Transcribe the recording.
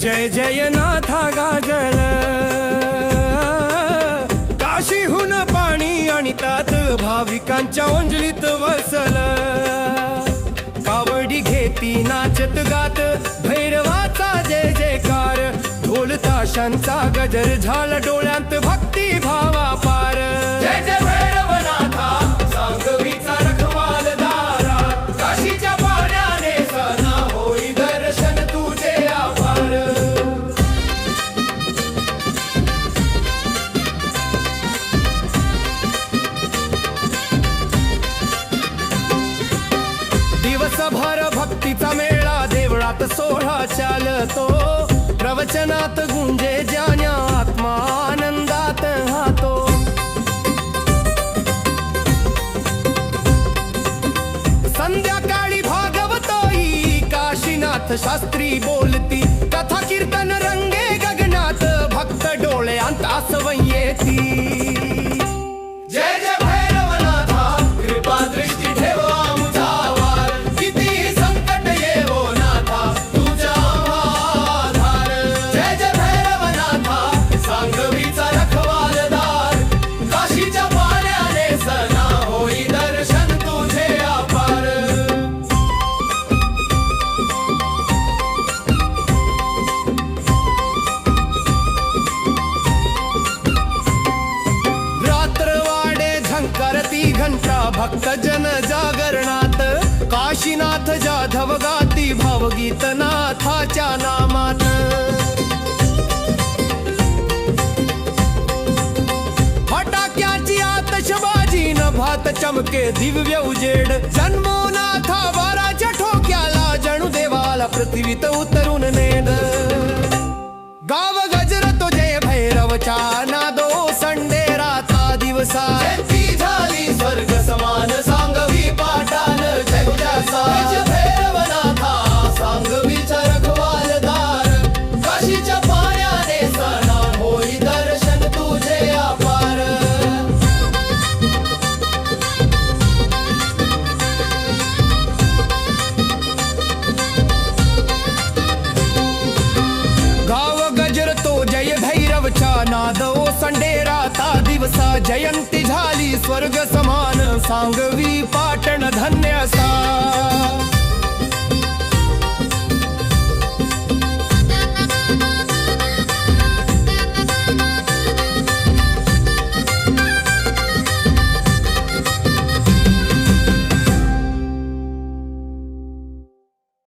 जय जय नाथा गाजल काशीहून पाणी आणि तात भाविकांच्या अंजलीत वसल. कावडी घेती नाचत गात भैरवाचा जय जयकार. ढोल ताशांचा गजर झाला डोळ्यांत भक्ती भावा पार जय जय दिवसभर मेळा देवळात सोहळा चालतो. प्रवचनात गुंजे जाण्या आत्मा आनंदात हातो संध्याकाळी भागवतोई काशीनाथ शास्त्री बोलती. कथा कीर्तन झंकारती घंटा भक्त जन जागरणात. काशीनाथ जाधव गाती भावगीत नाथाच्या नामात. फटाक्याची आतषबाजी न भात चमके दिव्य उजेड. जन्मो नाथा वाराच्या ठोक्याला जणू देवाला पृथ्वीत उतरून जयंती झाली स्वर्ग समान सांगवी